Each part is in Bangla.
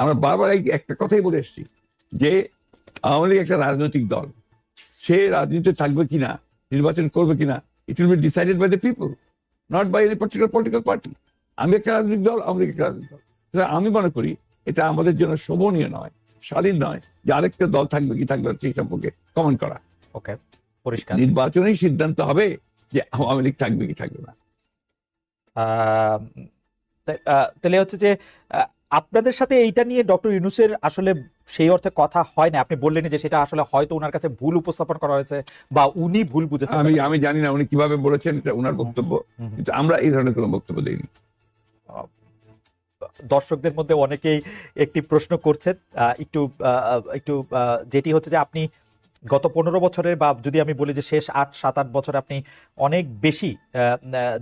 আমরা বারবার এই একটা কথাই বলে এসেছি যে আওয়ামী লীগ একটা রাজনৈতিক দল। সে রাজনীতিতে থাকবে কিনা নির্বাচন করবে কিনা it will be decided by the people not by any particular political party আমি একটা রাজনৈতিক দল আওয়ামী লীগ একটা রাজনৈতিক দল। আমি মনে করি এটা আমাদের জন্য শোভনীয় নয় শালীন নয় যে আরেকটা দল থাকবে কি থাকবে সেই সম্পর্কে কমেন্ট করা। ওকে পরিষ্কার। নির্বাচনেই সিদ্ধান্ত হবে যে আওয়ামী লীগ থাকবে কি থাকবে না। তাহলে হচ্ছে যে আপনাদের সাথে এইটা নিয়ে ডক্টর ইউনুসের আসলে সেই অর্থে কথা হয় না। আপনি বললেন যে সেটা আসলে হয়তো ওনার কাছে ভুল উপস্থাপন করা হয়েছে বা উনি ভুল বুঝেছেন। আমি আমি জানি না উনি কীভাবে বলেছেন এটা ওনার বক্তব্য। কিন্তু আমরা এই ধরনের কোনো বক্তব্য দেইনি। দর্শকদের মধ্যে অনেকেই একটি প্রশ্ন করছেন। একটু একটু যেটি হচ্ছে যে আপনি গত পনেরো বছরের বা যদি আমি বলি যে শেষ আট সাত আট বছর আপনি অনেক বেশি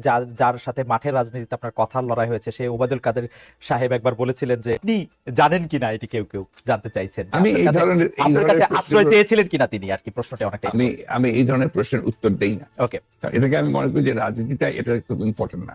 যার যার সাথে মাঠের রাজনীতিতে আপনার কথার লড়াই হয়েছে সে ওবায়দুল কাদের সাহেব একবার বলেছিলেন যে আপনি জানেন কিনা এটি কেউ কেউ জানতে চাইছেন? আমি এই ধরনের আপনার কাছে আশ্রয় চেয়েছিলেন কিনা তিনি? আর কি প্রশ্নটা অনেকটা আমি আমি এই ধরনের প্রশ্নের উত্তর দেই না। ওকে এটাকে আমি মনে করি যে রাজনীতিটা এটা খুব ইম্পর্টেন্ট না।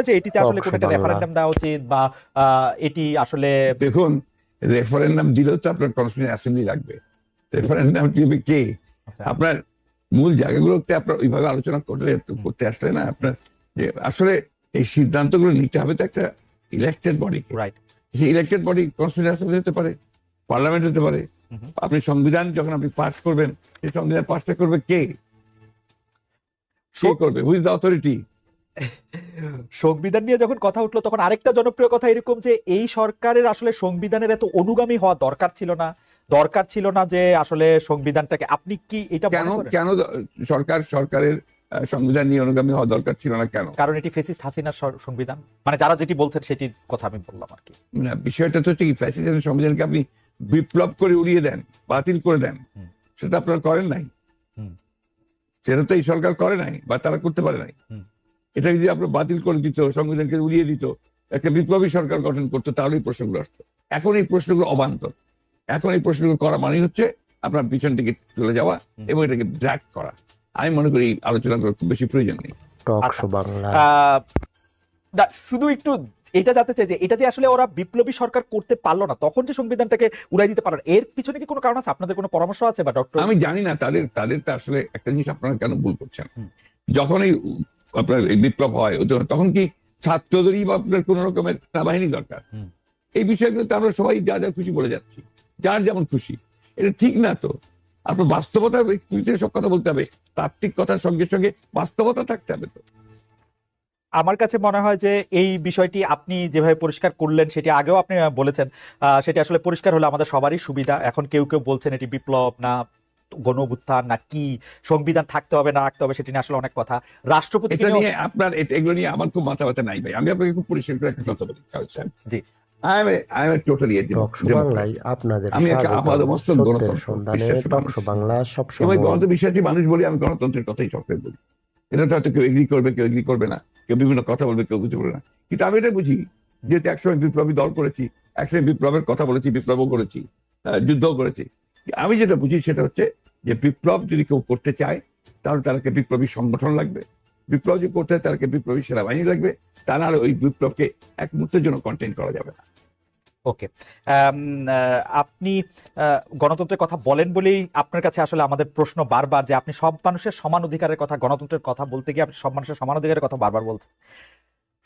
যে এটিতে আসলে কোনো একটা রেফারেন্ডাম দেওয়া উচিত বা আহ, এটি আসলে দেখুন রেফারেন্ডাম দিলেও তো আপনার কনস্টিটিউশন অ্যাসেম্বলি লাগবে। রেফারেন্ডাম দিবে কে? আপনার মূল জায়গাগুলোতে আপনার ওইভাবে আলোচনা করলে করতে আসলে না আপনার যে আসলে এই সিদ্ধান্তগুলো নিতে হবে তো একটা ইলেকটেড বডি রাইট সেই ইলেকটেড বডি কনস্টিটিউশন অ্যাসেম্বলি হতে পারে পার্লামেন্ট হতে পারে। আপনি সংবিধান যখন আপনি পাস করবেন সেই সংবিধান পাসটা করবে কে? কে করবে? হুইজ দ্য অথরিটি সংবিধান নিয়ে যখন কথা উঠল তখন আরেকটা জনপ্রিয় কথা এরকম যে এই সরকারের আসলে সংবিধানের এত অনুগামী হওয়া দরকার ছিল না। দরকার ছিল না যে আসলে সংবিধানটাকে আপনি কি এটা কেন কেন সরকার সরকারের সংবিধান নিয়ে অনুগামী হওয়া দরকার ছিল না কেন? কারণ এটি ফেসিস্ট হাসিনার সংবিধান। মানে যারা যেটি বলছেন সেটির কথা আমি বললাম আর কি। না বিষয়টা তো হচ্ছে কি ফ্যাসিস্টের সংবিধানকে আপনি বিপ্লব করে উড়িয়ে দেন বাতিল করে দেন। সেটা আপনারা করেন নাই। হুম। সেটা তো এই সরকার করে নাই বা তারা করতে পারে নাই। এটা যদি আপনার বাতিল করে দিত সংবিধানকে উড়িয়ে দিত একটা বিপ্লবী সরকার গঠন করতো তাহলে এই প্রশ্নগুলো আসতো। এখন এই প্রশ্নগুলো অবান্তর। এখন এই প্রশ্নগুলো করা মানে হচ্ছে আপনার পিছন থেকে চলে যাওয়া এবং এটাকে ড্র্যাক করা। আমি মনে করি এই আলোচনাগুলো খুব বেশি প্রয়োজন নেই। আচ্ছা। শুধু একটু এটা জানতে চাই যে এটা যে আসলে ওরা বিপ্লবী সরকার করতে পারল না তখন যে সংবিধানটাকে উড়াই দিতে পারল এর পিছনে কি কোনো কারণ আছে? আপনাদের কোনো পরামর্শ আছে বা ডক্টর আমি জানি না তাদের তাদের তো আসলে একটা জিনিস আপনারা কেন ভুল করছেন। যখন এই আপনার বিপ্লব হয় তখন কি ছাত্রদেরই বা আপনার কোন রকমের সেনাবাহিনী দরকার। এই বিষয়গুলোতে আমরা সবাই যা যা খুশি বলে যাচ্ছি যার যেমন খুশি। এটা ঠিক না তো? আপনার বাস্তবতা ভিত্তিতে সব কথা বলতে হবে তাত্ত্বিক কথার সঙ্গে সঙ্গে বাস্তবতা থাকতে হবে তো। আমার কাছে মনে হয় যে এই বিষয়টি আপনি যেভাবে পরিষ্কার করলেন সেটি আগেও আপনি বলেছেন আহ, সেটি আসলে পরিষ্কার হলে আমাদের সবারই সুবিধা। এখন কেউ কেউ বলছেন এটি বিপ্লব না গণ না কি সংবিধান থাকতে হবে না রাখতে হবে সেটি নিয়ে আসলে অনেক কথা। রাষ্ট্রপতি এটা নিয়ে আপনার এগুলো নিয়ে আমার খুব মাথা ব্যথা নাই ভাই। আমি আপনাকে খুব পরিষ্কার করে একটা কথা বলি জি। মানুষ। বাংলা আমি গণতন্ত্রের কথাই সবসময় বলি। এটা তো হয়তো কেউ এগ্রি করবে কেউ এগ্রি করবে না। কেউ বিভিন্ন কথা বলবে কেউ কিছু বলবে না। কিন্তু আমি এটা বুঝি যেহেতু একসময় বিপ্লবী দল করেছি একসময় বিপ্লবের কথা বলেছি বিপ্লবও করেছি যুদ্ধও করেছি। আমি যেটা বুঝি সেটা হচ্ছে যে বিপ্লব যদি কেউ করতে চায়, তাহলে তাদেরকে বিপ্লবী সংগঠন লাগবে। বিপ্লব যদি করতে হয় তাদেরকে বিপ্লবী সেনাবাহিনী লাগবে। তা নাহলে ওই বিপ্লবকে এক মুহূর্তের জন্য কন্টেন্ট করা যাবে না। ওকে আপনি গণতন্ত্রের কথা বলেন বলেই আপনার কাছে আসলে আমাদের প্রশ্ন বারবার যে আপনি সব মানুষের সমান অধিকারের কথা, গণতন্ত্রের কথা বলতে গিয়ে আপনি সব মানুষের সমান অধিকারের কথা বারবার বলছেন।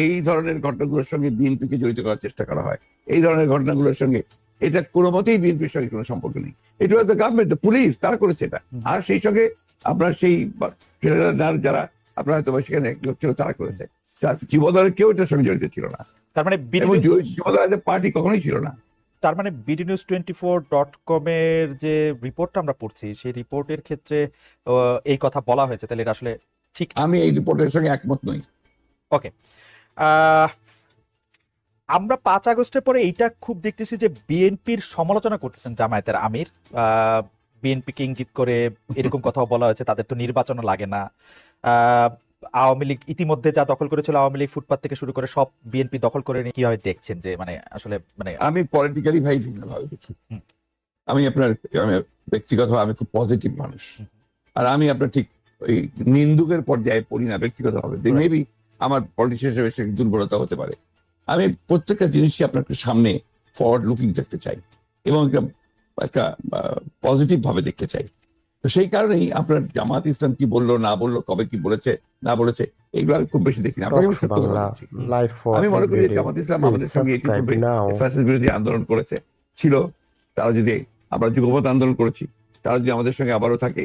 এই ধরনের ঘটনাগুলোর সঙ্গে বিএনপিকে জড়িত করার চেষ্টা করা হয়। এই ধরনের ঘটনাগুলোর সঙ্গে এটা কোনো মতেই বিএনপির সঙ্গে কোনো সম্পর্ক নেই। এটা হয়তো গভর্নমেন্ট পুলিশ তারা করেছে এটা। আর সেই সঙ্গে আপনার সেই যারা আপনার হয়তো সেখানে লোক ছিল তারা করেছে। যুবদলের কেউ এটার সঙ্গে জড়িত ছিল না। তার মানে যুবদলের পার্টি কখনোই ছিল না। তার মানে BD news twenty four dot কমের যে রিপোর্টটা আমরা পড়ছি সেই রিপোর্টের ক্ষেত্রে এই কথা বলা হয়েছে। তাহলে এটা আসলে ঠিক আমি এই রিপোর্টের সঙ্গে একমত নই। আহ, আমরা পাঁচ আগস্টের পরে এইটা খুব দেখতেছি যে বিএনপির সমালোচনা করতেছেন জামায়াতের আমির। বিএনপিকে ইঙ্গিত করে এরকম কথাও বলা হয়েছে তাদের তো নির্বাচনও লাগে না। আওয়ামী লীগ ইতিমধ্যে যা দখল করেছিল আওয়ামী লীগ ফুটপাত থেকে শুরু করে সব বিএনপি দখল করে নিয়ে কীভাবে দেখছেন যে মানে আসলে মানে আমি পলিটিক্যালি ভাই ভিন্ন ভাবে দেখি আমি আপনার আমি ব্যক্তিগত আমি খুব পজিটিভ মানুষ। আর আমি আপনার ঠিক ওই নিন্দুকের পর্যায়ে পড়ি না ব্যক্তিগত ভাবে. মেবি আমার পলিটিশিয়ান হিসেবে সে দুর্বলতা হতে পারে। আমি প্রত্যেকটা জিনিসকে আপনার সামনে ফরওয়ার্ড লুকিং দেখতে চাই এবং একটা একটা পজিটিভ ভাবে দেখতে চাই। তো সেই কারণেই আপনার জামাত ইসলাম কি বলল না বলল কবে কি বলেছে না বলেছে এগুলো আমি খুব বেশি দেখি না। আমি মনে করি জামাত ইসলাম আমাদের সঙ্গে ফ্যাসিস্ট বিরোধী আন্দোলন করেছে। ছিল তারা যদি আমরা যুগপথ আন্দোলন করেছি তারা যদি আমাদের সঙ্গে আবারও থাকে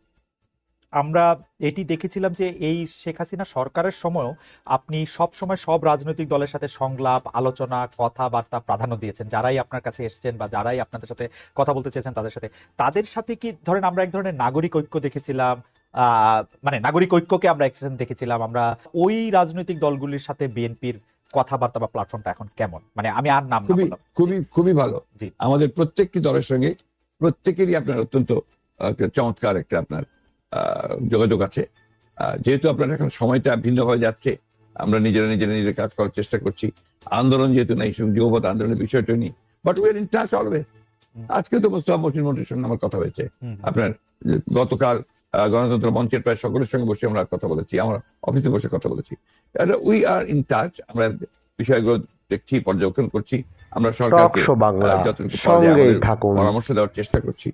আমরা এটি দেখেছিলাম যে এই শেখ হাসিনা সরকারের সময়ও আপনি সব সময় সব রাজনৈতিক দলের সাথে সংলাপ আলোচনা কথাবার্তা প্রাধান্য দিয়েছেন। যারাই আপনার কাছে এসেছেন বা যারাই আপনাদের সাথে কথা বলতে চেয়েছেন তাদের সাথে। তাদের সাথে কি ধরেন আমরা এক ধরনের নাগরিক ঐক্য দেখেছিলাম আহ, মানে নাগরিক ঐক্যকে আমরা একসাথে দেখেছিলাম আমরা ওই রাজনৈতিক দলগুলির সাথে বিএনপির কথাবার্তা বা প্ল্যাটফর্মটা এখন কেমন? মানে আমি আর নাম খুবই খুবই খুবই ভালো। জি। আমাদের প্রত্যেকটি দলের সঙ্গে প্রত্যেকেরই আপনার অত্যন্ত চমৎকার একটা আপনার যোগাযোগ আছে। যেহেতু আপনার এখন সময়টা ভিন্ন হয়ে যাচ্ছে আমরা নিজেরা নিজেরা নিজেদের কাজ করার চেষ্টা করছি। আন্দোলন যেহেতু নেই যুবপথ আন্দোলনের বিষয়টা নেই but we are in touch always আজকে তো মোস্তাফ মসিন মন্ত্রীর সঙ্গে আমার কথা হয়েছে। আপনার গতকাল গণতন্ত্র মঞ্চের প্রায় সকলের সঙ্গে বসে আমরা কথা বলেছি আমরা অফিসে বসে কথা বলেছি। উই আর ইন টাচ আমরা বিষয়গুলো দেখছি পর্যবেক্ষণ করছি আমরা সরকারকে পরামর্শ দেওয়ার চেষ্টা করছি।